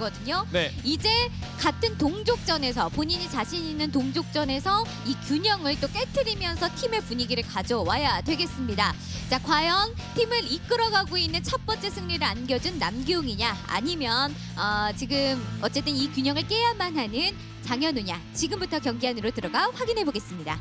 바퀴벌레거든요. 네. 이제 같은 동족전에서 본인이 자신 있는 동족전에서 이 균형을 또 깨트리면서 팀의 분위기를 가져와야 되겠습니다. 자, 과연 팀을 이끌어가고 있는 첫 번째 승리를 안겨준 남기웅이냐, 아니면 어, 지금 어쨌든 이 균형을 깨야만 하는 장현우냐. 지금부터 경기 안으로 들어가 확인해 보겠습니다.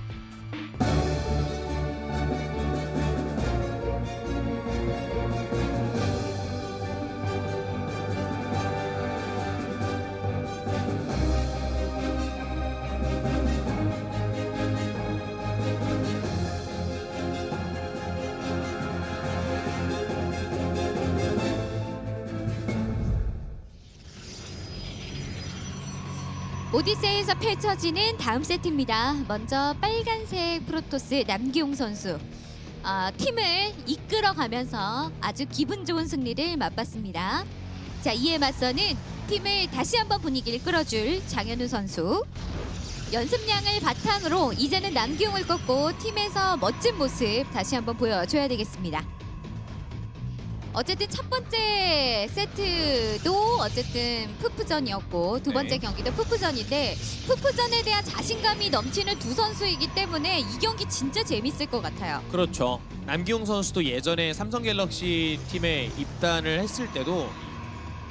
오디세이에서 펼쳐지는 다음 세트입니다. 먼저 빨간색 프로토스 남기용 선수. 아, 팀을 이끌어가면서 아주 기분 좋은 승리를 맛봤습니다. 자, 이에 맞서는 팀을 다시 한번 분위기를 끌어줄 장현우 선수. 연습량을 바탕으로 이제는 남기용을 꺾고 팀에서 멋진 모습 다시 한번 보여줘야 되겠습니다. 어쨌든 첫 번째 세트도 어쨌든 푸푸전이었고 두 번째 네. 경기도 푸푸전인데 푸푸전에 대한 자신감이 넘치는 두 선수이기 때문에 이 경기 진짜 재밌을 것 같아요. 그렇죠. 남기용 선수도 예전에 삼성 갤럭시 팀에 입단을 했을 때도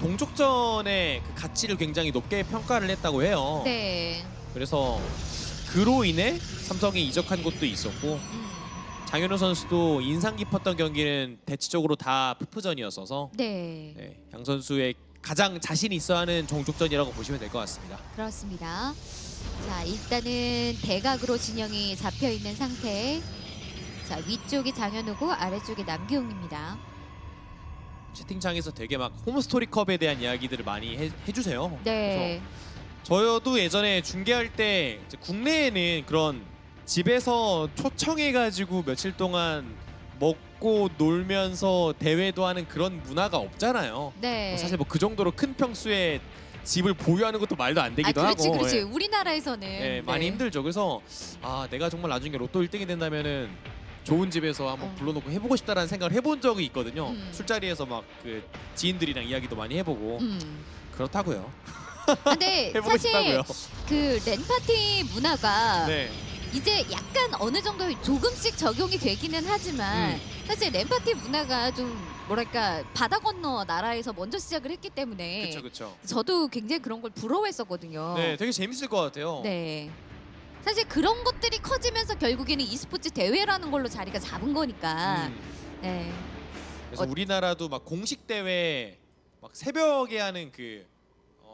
동족전의 그 가치를 굉장히 높게 평가를 했다고 해요. 네. 그래서 그로 인해 삼성에 이적한 곳도 있었고 음, 장현우 선수도 인상 깊었던 경기는 대체적으로 다 푸푸전이었어서 네. 네, 양 선수의 가장 자신 있어하는 종족전이라고 보시면 될 것 같습니다. 그렇습니다. 자, 일단은 대각으로 진영이 잡혀 있는 상태. 자, 위쪽이 장현우고 아래쪽이 남기웅입니다. 채팅창에서 되게 막 홈스토리컵에 대한 이야기들을 많이 해, 해주세요. 네. 저도 예전에 중계할 때 이제 국내에는 그런 집에서 초청해가지고 며칠 동안 먹고 놀면서 대회도 하는 그런 문화가 없잖아요. 네. 사실 뭐 그 정도로 큰 평수의 집을 보유하는 것도 말도 안 아, 되기도 그렇지, 하고 그렇지. 예. 우리나라에서는 예, 많이 네. 힘들죠. 그래서 아 내가 정말 나중에 로또 1등이 된다면은 좋은 집에서 한번 어. 불러놓고 해보고 싶다라는 생각을 해본 적이 있거든요. 음. 술자리에서 막 그 지인들이랑 이야기도 많이 해보고 음. 그렇다고요. 아, 근데 해보고 사실 싶다고요. 그 랜파티 문화가 네. 이제 약간 어느 정도 조금씩 적용이 되기는 하지만 음. 사실 랜파티 문화가 좀 뭐랄까 바다 건너 나라에서 먼저 시작을 했기 때문에 그렇죠, 그렇죠. 저도 굉장히 그런 걸 부러워했었거든요. 네, 되게 재밌을 것 같아요. 네. 사실 그런 것들이 커지면서 결국에는 e스포츠 대회라는 걸로 자리가 잡은 거니까. 음. 네. 그래서 어- 우리나라도 막 공식 대회 막 새벽에 하는 그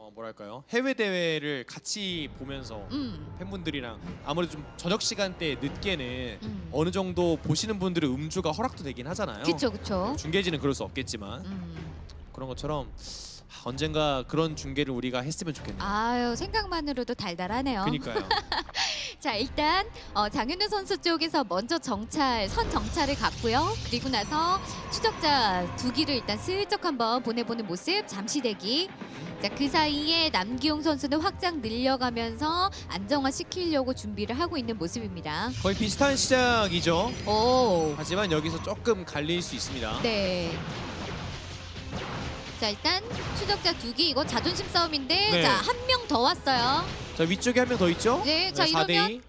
어, 뭐랄까요 해외 대회를 같이 보면서 음. 팬분들이랑 아무래도 좀 저녁 시간대 늦게는 음. 어느 정도 보시는 분들은 음주가 허락도 되긴 하잖아요. 그쵸 그쵸. 중계진은 그럴 수 없겠지만 음. 그런 것처럼 아, 언젠가 그런 중계를 우리가 했으면 좋겠네요. 아유 생각만으로도 달달하네요. 그니까요. 자 일단 어, 장윤우 선수 쪽에서 먼저 정찰 선 정찰을 갔고요. 그리고 나서 추적자 두 기를 일단 슬쩍 한번 보내보는 모습 잠시 대기. 자그 사이에 남기용 선수는 확장 늘려가면서 안정화 시키려고 준비를 하고 있는 모습입니다. 거의 비슷한 시작이죠. 오. 하지만 여기서 조금 갈릴 수 있습니다. 네. 자 일단 추적자 두기 이거 자존심 싸움인데 네. 자 한 명 더 왔어요. 자 위쪽에 한 명 더 있죠? 네, 자, 4대2. 이러면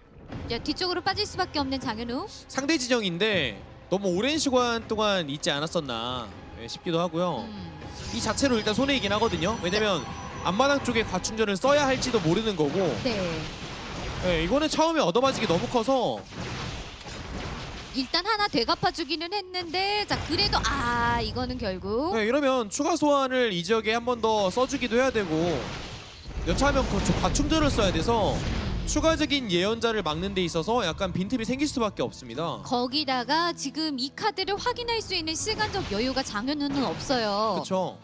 자 뒤쪽으로 빠질 수밖에 없는 장현우. 상대 지정인데 너무 오랜 시간 동안 있지 않았었나 예, 싶기도 하고요. 음. 이 자체로 일단 손해이긴 하거든요. 왜냐면 앞마당 쪽에 과충전을 써야 할지도 모르는 거고 네. 예, 이거는 처음에 얻어맞이기 너무 커서 일단 하나 되갚아주기는 했는데 자 그래도 아 이거는 결국 예, 이러면 추가 소환을 이 지역에 한 번 더 써주기도 해야 되고 여차하면 그 과충전을 써야 돼서 추가적인 예언자를 막는 데 있어서 약간 빈틈이 생길 수밖에 없습니다. 거기다가 지금 이 카드를 확인할 수 있는 시간적 여유가 장현우는 없어요. 그렇죠.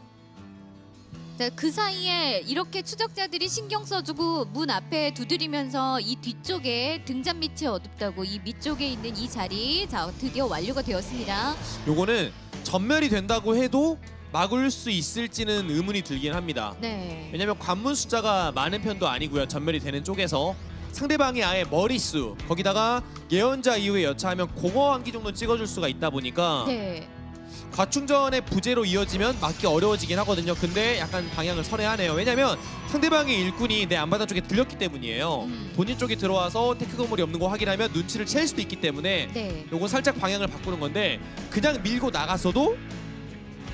자, 그 사이에 이렇게 추적자들이 신경 써주고 문 앞에 두드리면서 이 뒤쪽에 등잔 밑이 어둡다고 이 밑쪽에 있는 이 자리 자 드디어 완료가 되었습니다. 요거는 전멸이 된다고 해도 막을 수 있을지는 의문이 들긴 합니다. 네. 왜냐면 관문 숫자가 많은 편도 아니고요. 전멸이 되는 쪽에서 상대방이 아예 머리수 거기다가 예언자 이후에 여차하면 공허 한기 정도 찍어줄 수가 있다 보니까 네. 과충전의 부재로 이어지면 막기 어려워지긴 하거든요. 근데 약간 방향을 선회하네요. 왜냐면 상대방의 일꾼이 내 안바닥 쪽에 들렸기 때문이에요. 음. 본인 쪽에 들어와서 테크 건물이 없는 거 확인하면 눈치를 챌 수도 있기 때문에 네. 요건 살짝 방향을 바꾸는 건데 그냥 밀고 나가서도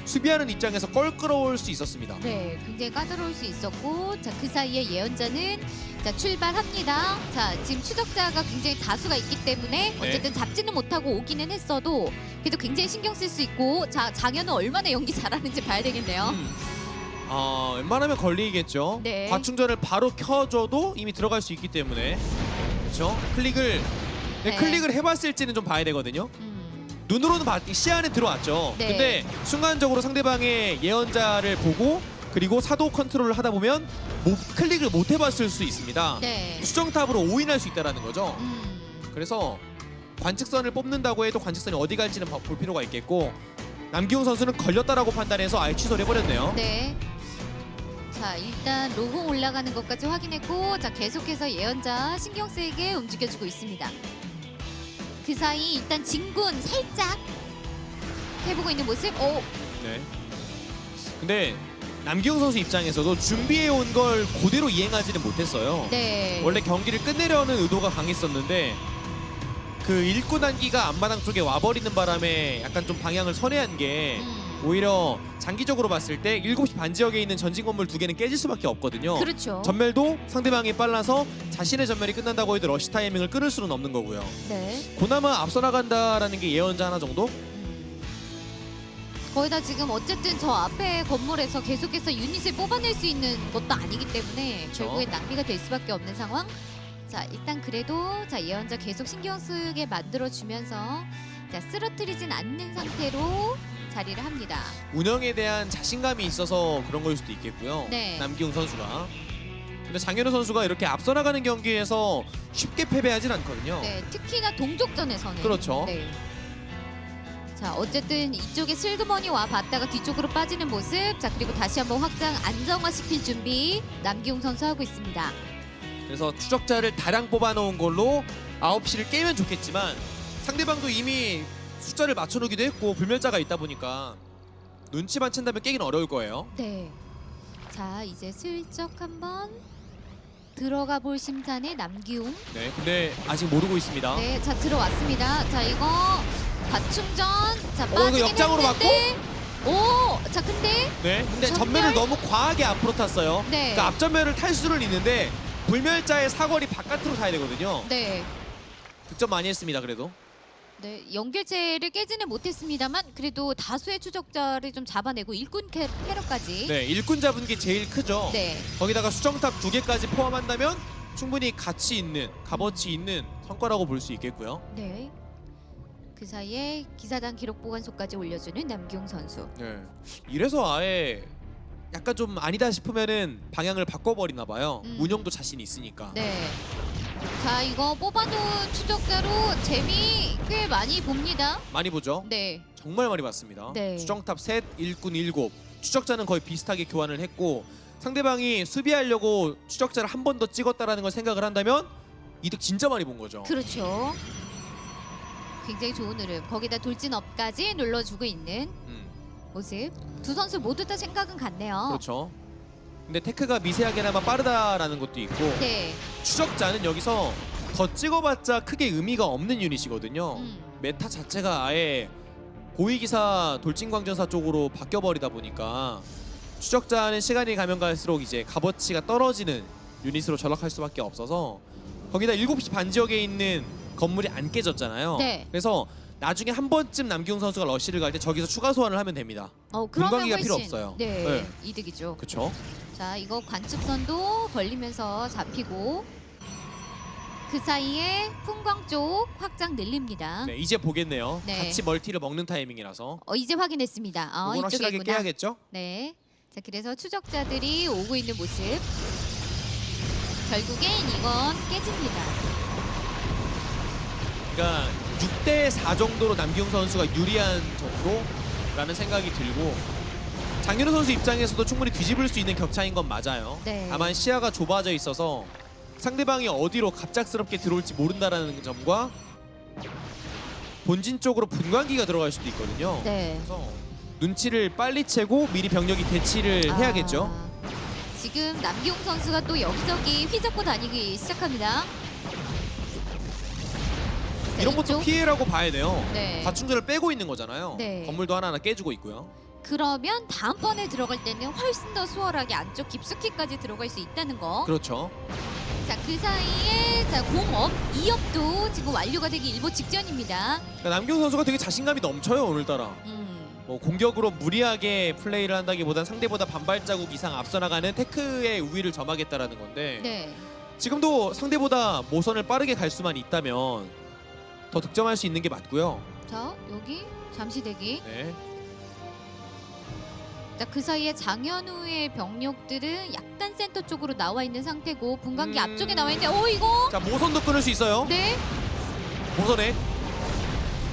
수비하는 입장에서 껄끄러울 수 있었습니다. 네, 굉장히 까다로울 수 있었고, 자, 그 사이에 예언자는 자, 출발합니다. 자, 지금 추적자가 굉장히 다수가 있기 때문에 네. 어쨌든 잡지는 못하고 오기는 했어도 그래도 굉장히 신경 쓸 수 있고, 자, 장현은 얼마나 연기 잘하는지 봐야 되겠네요. 음. 아, 웬만하면 걸리겠죠. 네. 과충전을 바로 켜줘도 이미 들어갈 수 있기 때문에 그렇죠. 클릭을 네. 클릭을 해봤을지는 좀 봐야 되거든요. 음, 눈으로는 봐- 시야 안에 들어왔죠. 네. 근데 순간적으로 상대방의 예언자를 보고 그리고 사도 컨트롤을 하다 보면 못, 클릭을 못 해봤을 수 있습니다. 네. 수정탑으로 오인할 수 있다라는 거죠. 음, 그래서 관측선을 뽑는다고 해도 관측선이 어디 갈지는 봐- 볼 필요가 있겠고 남기웅 선수는 걸렸다라고 판단해서 아예 취소를 해버렸네요. 네. 자, 일단 로고 올라가는 것까지 확인했고, 자, 계속해서 예언자 신경 쓰이게 움직여주고 있습니다. 그 사이 일단 진군 살짝 해보고 있는 모습. 오, 네. 근데 남기웅 선수 입장에서도 준비해 온 걸 그대로 이행하지는 못했어요. 네. 원래 경기를 끝내려는 의도가 강했었는데 그 일꾼 단기가 앞마당 쪽에 와버리는 바람에 약간 좀 방향을 선회한 게 음, 오히려 장기적으로 봤을 때 7시 반 지역에 있는 전진 건물 두 개는 깨질 수밖에 없거든요. 그렇죠. 전멸도 상대방이 빨라서 자신의 전멸이 끝난다고 해도 러시 타이밍을 끊을 수는 없는 거고요. 네. 그나마 앞서 나간다라는 게 예언자 하나 정도? 음. 거의 다 지금 어쨌든 저 앞에 건물에서 계속해서 유닛을 뽑아낼 수 있는 것도 아니기 때문에 그쵸. 결국엔 낭비가 될 수밖에 없는 상황. 자 일단 그래도 자 예언자 계속 신경 쓰게 만들어 주면서 자 쓰러뜨리진 않는 상태로 자리를 합니다. 운영에 대한 자신감이 있어서 그런 걸 수도 있겠고요. 네. 남기웅 선수가. 근데 장현우 선수가 이렇게 앞서 나가는 경기에서 쉽게 패배하진 않거든요. 네, 특히나 동족전에서는 그렇죠. 네. 자, 어쨌든 이쪽에 슬그머니 와 봤다가 뒤쪽으로 빠지는 모습. 자, 그리고 다시 한번 확장 안정화 시킬 준비 남기웅 선수 하고 있습니다. 그래서 추적자를 다량 뽑아놓은 걸로 9시를 깨면 좋겠지만 상대방도 이미 숫자를 맞춰놓기도 했고 불멸자가 있다 보니까 눈치만 챈다면 깨긴 어려울 거예요. 네. 자, 이제 슬쩍 한번 들어가 볼 심산의 남기웅. 네, 근데 아직 모르고 있습니다. 네, 자 들어왔습니다. 자, 이거 과충전. 자, 이거 빠지긴 역장으로 했는데. 오, 자, 근데 네, 근데 전멸? 전멸을 너무 과하게 앞으로 탔어요. 네. 그러니까 앞전멸을 탈 수는 있는데 불멸자의 사거리 바깥으로 타야 되거든요. 네. 득점 많이 했습니다. 그래도. 네, 연결체를 깨지는 못했습니다만 그래도 다수의 추적자를 좀 잡아내고 일꾼 캐, 캐럿까지. 네, 일꾼 잡은 게 제일 크죠. 네. 거기다가 수정탑 두 개까지 포함한다면 충분히 가치 있는 값어치 있는 성과라고 볼 수 있겠고요. 네. 그 사이에 기사단 기록 보관소까지 올려주는 남기용 선수. 네. 이래서 아예 약간 좀 아니다 싶으면은 방향을 바꿔버리나 봐요. 음. 운영도 자신 있으니까. 네. 자, 이거 뽑아놓은 추적자로 재미 꽤 많이 봅니다. 많이 보죠. 네. 정말 많이 봤습니다. 네. 수정탑 셋, 일꾼 일곱. 추적자는 거의 비슷하게 교환을 했고 상대방이 수비하려고 추적자를 한 번 더 찍었다라는 걸 생각을 한다면 이득 진짜 많이 본 거죠. 그렇죠. 굉장히 좋은 흐름. 거기다 돌진업까지 눌러주고 있는 음, 모습. 두 선수 모두 다 생각은 같네요. 그렇죠. 근데 테크가 미세하게나마 빠르다라는 것도 있고 네. 추적자는 여기서 더 찍어봤자 크게 의미가 없는 유닛이거든요. 음. 메타 자체가 아예 고위기사 돌진광전사 쪽으로 바뀌어버리다 보니까 추적자는 시간이 가면 갈수록 이제 값어치가 떨어지는 유닛으로 전락할 수밖에 없어서 거기다 7시 반 지역에 있는 건물이 안 깨졌잖아요. 네. 그래서 나중에 한 번쯤 남기웅 선수가 러쉬를 갈 때 저기서 추가 소환을 하면 됩니다. 어, 그러면 훨씬 필요 없어요. 네, 네. 이득이죠. 그렇죠? 자, 이거 관측선도 걸리면서 잡히고 그 사이에 풍광 쪽 확장 늘립니다. 네, 이제 보겠네요. 네. 같이 멀티를 먹는 타이밍이라서 어, 이제 확인했습니다. 어, 이건 확실하게 이쪽이구나. 깨야겠죠? 네. 자, 그래서 추적자들이 오고 있는 모습. 결국엔 이건 깨집니다. 그러니까 6대 4 정도로 남기웅 선수가 유리한 정도라는 생각이 들고 장윤호 선수 입장에서도 충분히 뒤집을 수 있는 격차인 건 맞아요. 네. 다만 시야가 좁아져 있어서 상대방이 어디로 갑작스럽게 들어올지 모른다라는 점과 본진 쪽으로 분광기가 들어갈 수도 있거든요. 네. 그래서 눈치를 빨리 채고 미리 병력이 대치를 해야겠죠. 아, 지금 남기용 선수가 또 여기저기 휘젓고 다니기 시작합니다. 자, 이런 것도. 피해라고 봐야 돼요. 네. 과충전을 빼고 있는 거잖아요. 네. 건물도 하나하나 깨지고 있고요. 그러면 다음번에 들어갈 때는 훨씬 더 수월하게 안쪽 깊숙이까지 들어갈 수 있다는 거. 그렇죠. 자, 그 사이에 자, 공업, 2업도 지금 완료가 되기 일보 직전입니다. 그러니까 남경 선수가 되게 자신감이 넘쳐요 오늘따라. 음. 뭐 공격으로 무리하게 플레이를 한다기보단 상대보다 반발자국 이상 앞서 나가는 테크의 우위를 점하겠다라는 건데 네. 지금도 상대보다 모선을 빠르게 갈 수만 있다면 더 득점할 수 있는 게 맞고요. 자, 여기 잠시 대기. 네. 자, 그 사이에 장현우의 병력들은 약간 센터 쪽으로 나와 있는 상태고 분광기 음. 앞쪽에 나와 있는데 오 이거 자 모선도 끊을 수 있어요. 네. 모선에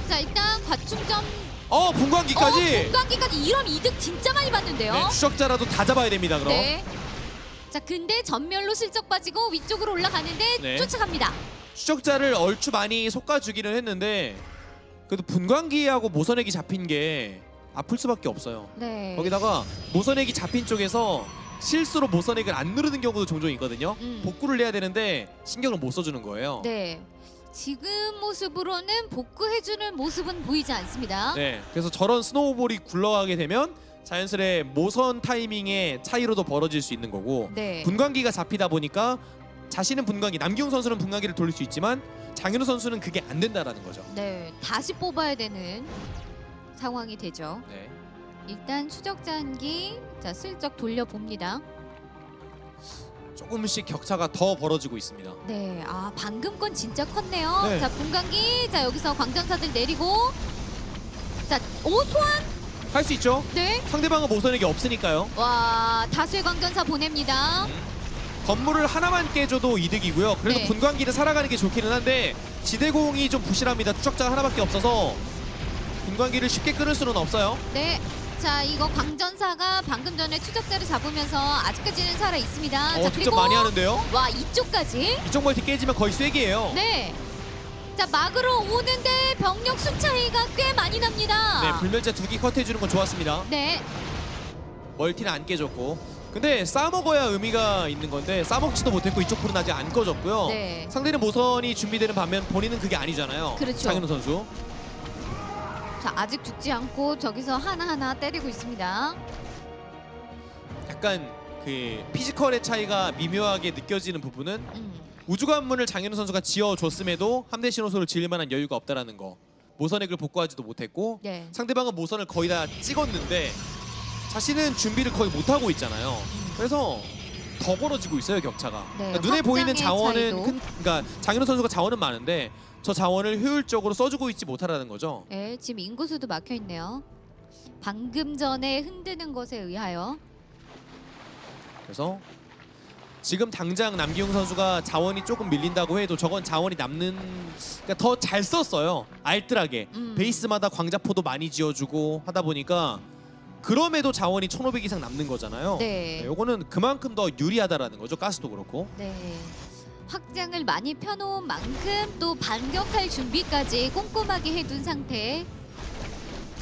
자, 일단 과충점 어 분광기까지. 어, 분광기까지 이런 이득 진짜 많이 봤는데요. 네, 추적자라도 다 잡아야 됩니다. 그럼. 네. 자, 근데 전멸로 슬쩍 빠지고 위쪽으로 올라가는데 네. 쫓아갑니다. 추적자를 얼추 많이 솎아주기는 했는데 그래도 분광기하고 모선액이 잡힌 게 아플 수밖에 없어요. 네. 거기다가 모선액이 잡힌 쪽에서 실수로 모선액을 안 누르는 경우도 종종 있거든요. 음. 복구를 해야 되는데 신경을 못 써주는 거예요. 네. 지금 모습으로는 복구해주는 모습은 보이지 않습니다. 네, 그래서 저런 스노우볼이 굴러가게 되면 자연스레 모선 타이밍의 차이로도 벌어질 수 있는 거고 네. 분광기가 잡히다 보니까 자신은 분광기, 남기웅 선수는 분광기를 돌릴 수 있지만 장현우 선수는 그게 안 된다라는 거죠. 네. 다시 뽑아야 되는 상황이 되죠. 네. 일단 추적자한기 자 슬쩍 돌려봅니다. 조금씩 격차가 더 벌어지고 있습니다. 네, 아 방금 건 진짜 컸네요. 네. 자 분광기, 자 여기서 광전사들 내리고, 자 오 소환, 할 수 있죠. 네, 상대방은 모선액이 없으니까요. 와 다수의 광전사 보냅니다. 건물을 하나만 깨줘도 이득이고요. 그래도 네. 분광기를 살아가는 게 좋기는 한데 지대공이 좀 부실합니다. 추적자가 하나밖에 없어서 분광기를 쉽게 끊을 수는 없어요. 네, 자 이거 광전사가 방금 전에 추적자를 잡으면서 아직까지는 살아 있습니다. 어, 자 득점 많이 하는데요. 와 이쪽까지, 이쪽 멀티 깨지면 거의 쐐기예요. 네. 자 막으로 오는데 병력 수 차이가 꽤 많이 납니다. 네, 불멸자 두개 컷해주는 건 좋았습니다. 네, 멀티는 안 깨졌고. 근데 싸먹어야 의미가 있는 건데 싸먹지도 못했고 이쪽 불은 아직 안 꺼졌고요. 네. 상대는 모선이 준비되는 반면 본인은 그게 아니잖아요. 그렇죠. 장현우 선수. 자 아직 죽지 않고 저기서 하나 하나 때리고 있습니다. 약간 그 피지컬의 차이가 미묘하게 느껴지는 부분은 음. 우주관문을 장현우 선수가 지어줬음에도 함대 신호소를 지을 만한 여유가 없다라는 거. 모선액을 복구하지도 못했고 네. 상대방은 모선을 거의 다 찍었는데 자신은 준비를 거의 못하고 있잖아요. 그래서 더 벌어지고 있어요 격차가. 네, 그러니까 눈에 보이는 자원은 차이도. 큰, 그러니까 장현우 선수가 자원은 많은데 저 자원을 효율적으로 써주고 있지 못하라는 거죠. 네, 지금 인구수도 막혀 있네요. 방금 전에 흔드는 것에 의하여 그래서 지금 당장 남기웅 선수가 자원이 조금 밀린다고 해도 저건 자원이 남는 그러니까 더 잘 썼어요. 알뜰하게 음. 베이스마다 광자포도 많이 지어주고 하다 보니까 그럼에도 자원이 1,500 이상 남는 거잖아요. 네. 요거는 그만큼 더 유리하다라는 거죠. 가스도 그렇고. 네. 확장을 많이 펴놓은 만큼 또 반격할 준비까지 꼼꼼하게 해둔 상태.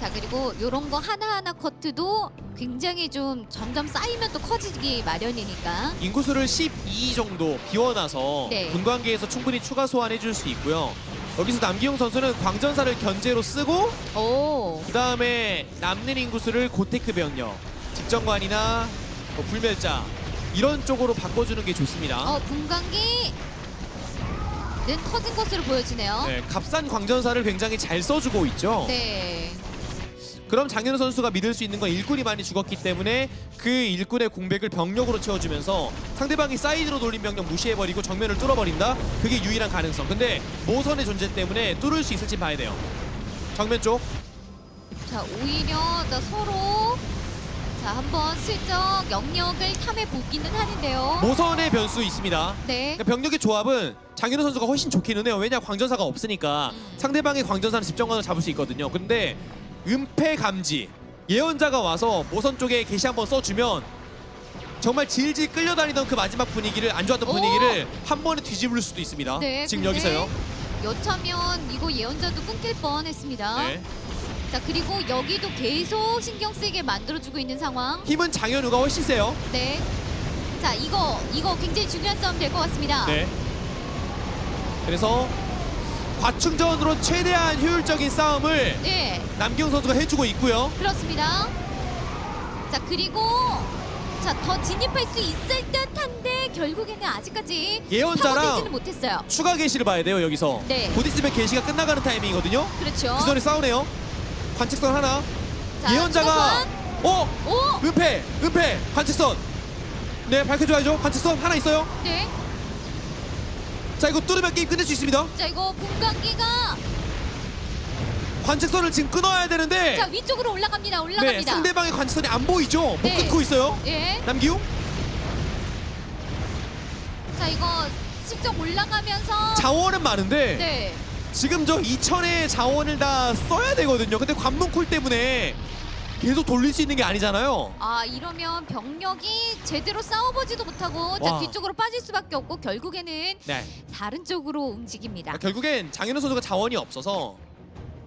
자 그리고 요런 거 하나하나 커트도 굉장히 좀 점점 쌓이면 또 커지기 마련이니까. 인구수를 12 정도 비워놔서 네. 분광기에서 충분히 추가 소환해 줄 수 있고요. 여기서 남기용 선수는 광전사를 견제로 쓰고 오. 그 다음에 남는 인구수를 고테크 병력, 집정관이나 뭐 불멸자 이런 쪽으로 바꿔주는 게 좋습니다. 어 분광기는 커진 것으로 보여지네요. 네, 값싼 광전사를 굉장히 잘 써주고 있죠. 네. 그럼 장현우 선수가 믿을 수 있는 건 일꾼이 많이 죽었기 때문에 그 일꾼의 공백을 병력으로 채워주면서 상대방이 사이드로 돌린 병력 무시해버리고 정면을 뚫어버린다? 그게 유일한 가능성. 근데 모선의 존재 때문에 뚫을 수 있을지 봐야 돼요. 정면 쪽. 자 오히려 자, 서로 자 한번 슬쩍 영역을 탐해 보기는 하는데요. 모선의 변수 있습니다. 네. 그러니까 병력의 조합은 장현우 선수가 훨씬 좋기는 해요. 왜냐 광전사가 없으니까 음. 상대방의 광전사는 집정관으로 잡을 수 있거든요. 근데 은폐 감지 예언자가 와서 모선 쪽에 게시 한번 써주면 정말 질질 끌려다니던 그 마지막 분위기를 안 좋았던 오! 분위기를 한 번에 뒤집을 수도 있습니다. 네, 지금 근데 여기서요. 여차면 이거 예언자도 끊길 뻔했습니다. 네. 자 그리고 여기도 계속 신경 쓰이게 만들어주고 있는 상황. 힘은 장현우가 훨씬 세요. 네. 자 이거 이거 굉장히 중요한 싸움 될 것 같습니다. 네. 그래서 과충전으로 최대한 효율적인 싸움을 네, 남기웅 선수가 해주고 있고요. 그렇습니다. 자 그리고 자 더 진입할 수 있을 듯한데 결국에는 아직까지 예언자랑 파고들지는 못했어요. 추가 게시를 봐야 돼요 여기서. 네. 곧 있으면 게시가 끝나가는 타이밍이거든요. 그렇죠. 그 전에 싸우네요. 관측선 하나. 자, 예언자가 어 오, 은폐 은폐 관측선. 네 밝혀줘야죠. 관측선 하나 있어요. 네. 자 이거 뚫으면 게임 끝낼 수 있습니다. 자 이거 분광기가 관측선을 지금 끊어야 되는데 자 위쪽으로 올라갑니다. 네 올라갑니다. 상대방의 관측선이 안 보이죠. 못 네. 끊고 있어요. 예. 남기웅 자 이거 직접 올라가면서 자원은 많은데 네. 지금 저 2천의 자원을 다 써야 되거든요. 근데 관문콜 때문에 계속 돌릴 수 있는 게 아니잖아요. 아 이러면 병력이 제대로 싸워보지도 못하고 자 와. 뒤쪽으로 빠질 수밖에 없고 결국에는 네. 다른 쪽으로 움직입니다. 그러니까 결국엔 장현우 선수가 자원이 없어서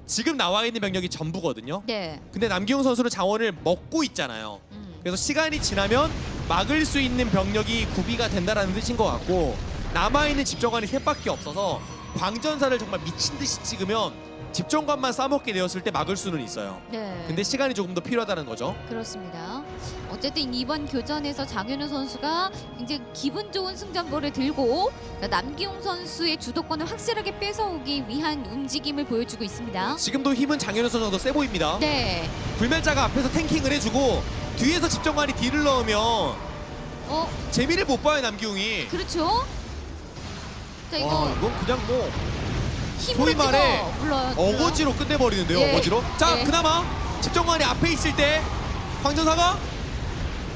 지금 나와 있는 병력이 전부거든요. 네. 근데 남기웅 선수는 자원을 먹고 있잖아요. 음. 그래서 시간이 지나면 막을 수 있는 병력이 구비가 된다라는 뜻인 것 같고 남아 있는 집정관이 셋밖에 없어서 광전사를 정말 미친 듯이 찍으면 집정관만 싸먹게 되었을 때 막을 수는 있어요. 네. 근데 시간이 조금 더 필요하다는 거죠. 그렇습니다. 어쨌든 이번 교전에서 장현우 선수가 굉장히 기분 좋은 승전보를 들고 남기용 선수의 주도권을 확실하게 뺏어오기 위한 움직임을 보여주고 있습니다. 지금도 힘은 장현우 선수가 더 세 보입니다. 네. 불멸자가 앞에서 탱킹을 해주고 뒤에서 집정관이 딜을 넣으면 어, 재미를 못 봐요 남기웅이. 그렇죠. 자, 이거 와 이건 그냥 뭐 소위 말해. 어거지로 끝내버리는데요 예. 어거지로. 자 예. 그나마 집정관이 앞에 있을 때 광전사가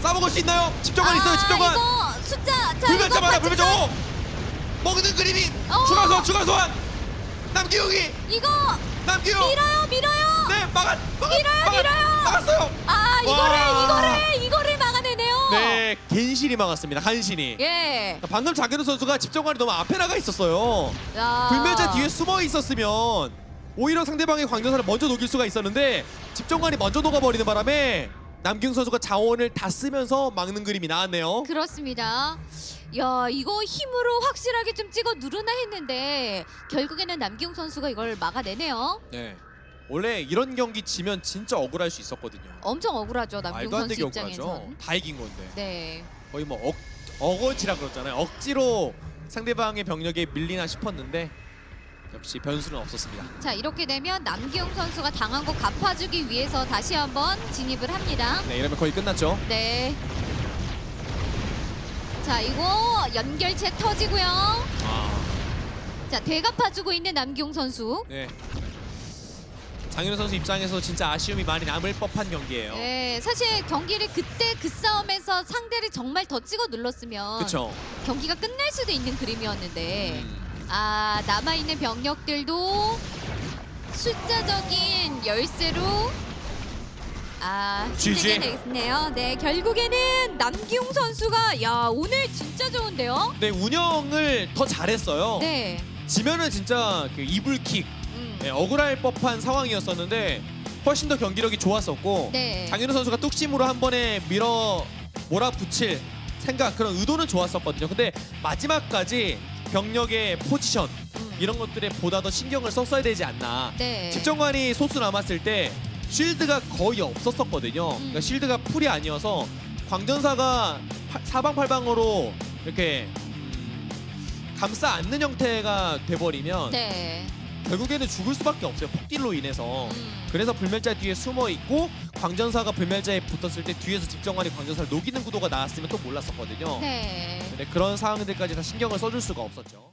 싸먹을 수 있나요? 집정관 있어요 집정관. 아, 이거 숫자. 자, 불멸자 관측선. 불멸자 오! 먹는 그림이 어. 추가 소환 추가 소환 남기웅이 이거 남기웅 밀어요, 밀어요. 네 막았 막았 밀어요, 막았, 밀어요. 막았어요. 아, 이거를 와. 이거를 이거를 네 겐신이 막았습니다 간신이. 예. 방금 장현우 선수가 집정관이 너무 앞에 나가 있었어요. 야. 불멸자 뒤에 숨어 있었으면 오히려 상대방의 광전사를 먼저 녹일 수가 있었는데 집정관이 먼저 녹아버리는 바람에 남경 선수가 자원을 다 쓰면서 막는 그림이 나왔네요. 그렇습니다. 야 이거 힘으로 확실하게 좀 찍어 누르나 했는데 결국에는 남기용 선수가 이걸 막아내네요. 네. 원래 이런 경기 지면 진짜 억울할 수 있었거든요. 엄청 억울하죠 남기용 말도 안 선수 되게 억울하죠. 입장에선. 다 이긴 건데. 네. 거의 뭐 억, 어거지라 그러잖아요. 억지로 상대방의 병력에 밀리나 싶었는데 역시 변수는 없었습니다. 자 이렇게 되면 남기용 선수가 당한 거 갚아주기 위해서 다시 한번 진입을 합니다. 네, 이러면 거의 끝났죠. 네. 자 이거 연결체 터지고요. 아, 자 되갚아주고 있는 남기용 선수. 네. 장윤호 선수 입장에서 진짜 아쉬움이 많이 남을 법한 경기예요. 네, 사실 경기를 그때 그 싸움에서 상대를 정말 더 찍어 눌렀으면 그렇죠. 경기가 끝날 수도 있는 그림이었는데 음. 아 남아 있는 병력들도 숫자적인 열쇠로 아 GG. 힘내겠네요. 네 결국에는 남기용 선수가 야 오늘 진짜 좋은데요. 네, 운영을 더 잘했어요. 네. 지면은 진짜 그 이불킥 음. 네, 억울할 법한 상황이었었는데 훨씬 더 경기력이 좋았었고 네. 장윤호 선수가 뚝심으로 한 번에 밀어 몰아붙일 생각 그런 의도는 좋았었거든요. 근데 마지막까지 병력의 포지션 음. 이런 것들에 보다 더 신경을 썼어야 되지 않나. 네. 집정관이 소수 남았을 때 쉴드가 거의 없었었거든요. 음. 그러니까 쉴드가 풀이 아니어서 광전사가 파- 사방팔방으로 이렇게 음, 감싸 안는 형태가 돼버리면 네. 결국에는 죽을 수밖에 없어요. 폭딜로 인해서. 음. 그래서 불멸자 뒤에 숨어 있고 광전사가 불멸자에 붙었을 때 뒤에서 집정관이 광전사를 녹이는 구도가 나왔으면 또 몰랐었거든요. 네. 근데 그런 상황들까지 다 신경을 써줄 수가 없었죠.